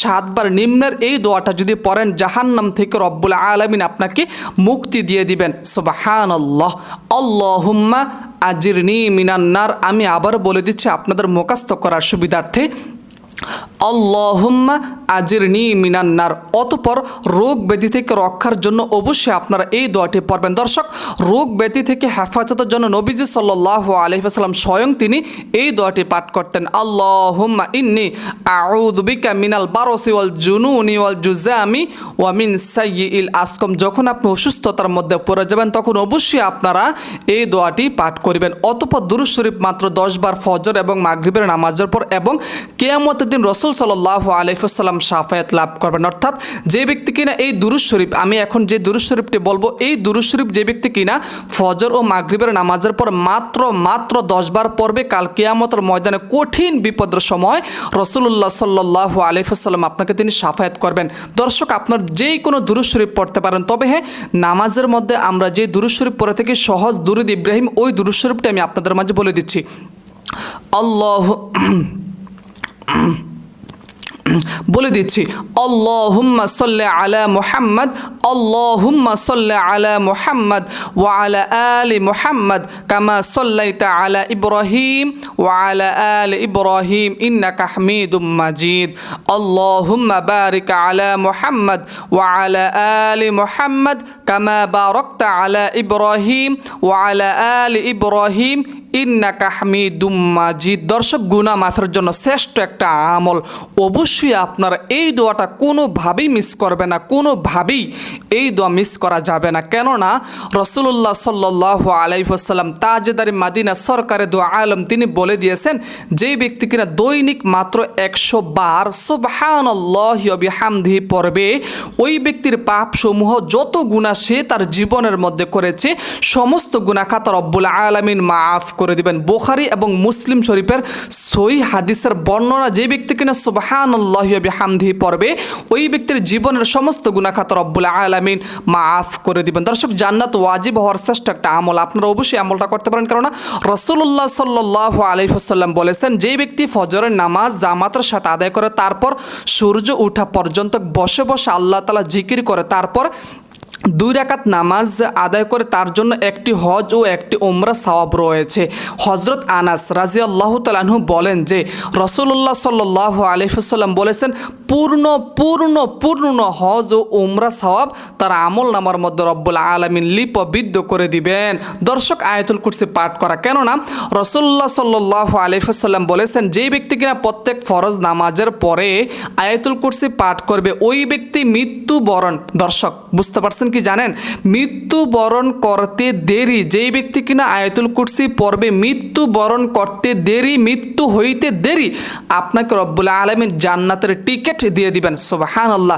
সাতবার নিম্নের এই দোয়াটা যদি পড়েন, জাহান্নাম থেকে রব্বুল আলমিন আপনাকে মুক্তি দিয়ে দিবেন। সোবাহান আল্লাহ আজির নি মিনান্নার। আমি আবার বলে দিচ্ছি, আপনাদের মোকাস্ত করার সুবিধার্থে আল্লাহুম্মা আজিরনি মিনান্নার অতপর রোগ ব্যাধি থেকে রক্ষার জন্য অবশ্যই আপনারা এই দোয়াটি পড়বেন। দর্শক, রোগ ব্যাধি থেকে হেফাজতের জন্য নবীজি সাল্লাহ আলহিহাস্লাম স্বয়ং তিনি এই দোয়াটি পাঠ করতেন, আল্লাহুম্মা ইন্নি আউদুবিকা মিনাল বারসি ওয়াল জুনুনি ওয়াল জুজামি ওয়া মিন ইল আসকম। যখন আপনি অসুস্থতার মধ্যে পড়ে যাবেন, তখন অবশ্যই আপনারা এই দোয়াটি পাঠ করবেন। অতপর দুরুজ শরীফ মাত্র দশ বার ফজর এবং মাগরিবের নামাজের পর এবং কেয়ামতের দিন রসুল সাল্লাহ আলহিহাস্লাম সাফায়াত লাভ করবেন। অর্থাৎ যে ব্যক্তি কিনা এই দুরুজ শরীফ, আমি এখন যে দুরুজ শরীফটি বলব, এই দুরুজ শরীফ যে ব্যক্তি কিনা ফজর ও মাগরিবের নামাজের পর মাত্র মাত্র দশ বার পড়বে, কাল কেয়ামতের ময়দানে কঠিন বিপদের সময় রসুল্লাহ সাল্লাহ আলহিহাস্লাম আপনাকে তিনি সাফায়াত করবেন। দর্শক, আপনার যেই কোনো দুরুজ শরীফ পড়তে পারেন, তবে হ্যাঁ নামাজের মধ্যে আমরা যে দুরুজ শরীফ পড়ে থাকি, সহজ দুরুদ ইব্রাহিম, ওই দুরুজ শরীফটি আমি আপনাদের মাঝে বলে দিচ্ছি। আল্লাহ বলে দিচ্ছি, আল্লাহুম্মা সাল্লি আলা মুহাম্মদ, আল্লাহুম্মা সাল্লি আলা মুহাম্মদ ওয়া আলা আলি মুহাম্মদ কামা সাল্লাইতা আলা ইব্রাহিম ওয়া আলা আলি ইব্রাহিম ইন্নাকা হামিদুম মাজিদ। আল্লাহুম্মা বারিক আলা মুহাম্মদ ওয়া আলা আলি মুহাম্মদ কামা বারাকতা আলা ইব্রাহিম ওয়া আলা আলি ইব্রাহিম ইন্নাকা হামিদুম দর্শক, গুনাহ মাফের জন্য শ্রেষ্ঠ একটা আমল। অবশ্যই আপনারা এই দোয়াটা কোনোভাবেই মিস করবে না, কোনোভাবেই এই দোয়া মিস করা যাবে না। কেননা রসুল্লাহ সাল্লাহ আলাইসাল্লাম তাজেদারি মাদিনা সরকারে দোয়া আলম তিনি বলে দিয়েছেন, যেই ব্যক্তি কিনা দৈনিক মাত্র একশো বার সুবহানাল্লাহি পড়বে, ওই ব্যক্তির পাপ সমূহ যত গুণা সে তার জীবনের মধ্যে করেছে, সমস্ত গুণা খাতা রব্বুল আলমিন মাফ করে দিবেন। বোখারি এবং মুসলিম শরীফের সই হাদিসের বর্ণনা, যে ব্যক্তি কিনা সুবাহান্লাহি হামদি পড়বে, ওই ব্যক্তির জীবনের সমস্ত গুণাখাত রব্বুল আলামিন মাফ করে দিবেন। দর্শক, জান্নাত ওয়াজিব হওয়ার শ্রেষ্ঠ একটা আমল। আপনারা অবশ্যই আমলটা করতে পারেন। কেননা রসুল্লাহ সাল্লাহ আলহিহাল্লাম বলেছেন, যে ব্যক্তি ফজরের নামাজ জামাতের সাথে আদায় করে, তারপর সূর্য ওঠা পর্যন্ত বসে বসে আল্লাহ তালা জিকির করে, তারপর দুই রাকাত নামাজ আদায় করে তার জন্য একটি হজ ও একটি ওমরা সওয়াব রয়েছে। হজরত আনাস রাজি আল্লাহ তালাহু বলেন যে রসুল্লাহ সাল্লাহ আলহিসাল্লাম বলেছেন, পূর্ণ পূর্ণ পূর্ণ হজ ও ওমরা সওয়াব তার আমল নামার মধ্যে রব্বুল আলমিন লিপবিদ্ধ করে দিবেন। দর্শক, আয়াতুল কুরসি পাঠ করা কেননা রসুল্লাহ সাল্লাহ আলহিসাল্লাম বলেছেন যেই ব্যক্তি কিনা প্রত্যেক ফরজ নামাজের পরে আয়াতুল কুরসি পাঠ করবে, ওই ব্যক্তি মৃত্যুবরণ। দর্শক, বুঝতে পারছেন কি জানেন? মৃত্যুবরণ করতে দেরি। যেই ব্যক্তি কিনা আয়াতুল কুরসি পড়বে, মৃত্যুবরণ করতে দেরি, মৃত্যু হইতে দেরি, আপনাকে রব্বুল আলমীর জান্নাতের টিকিট দিয়ে দিবেন। সোবাহান আল্লাহ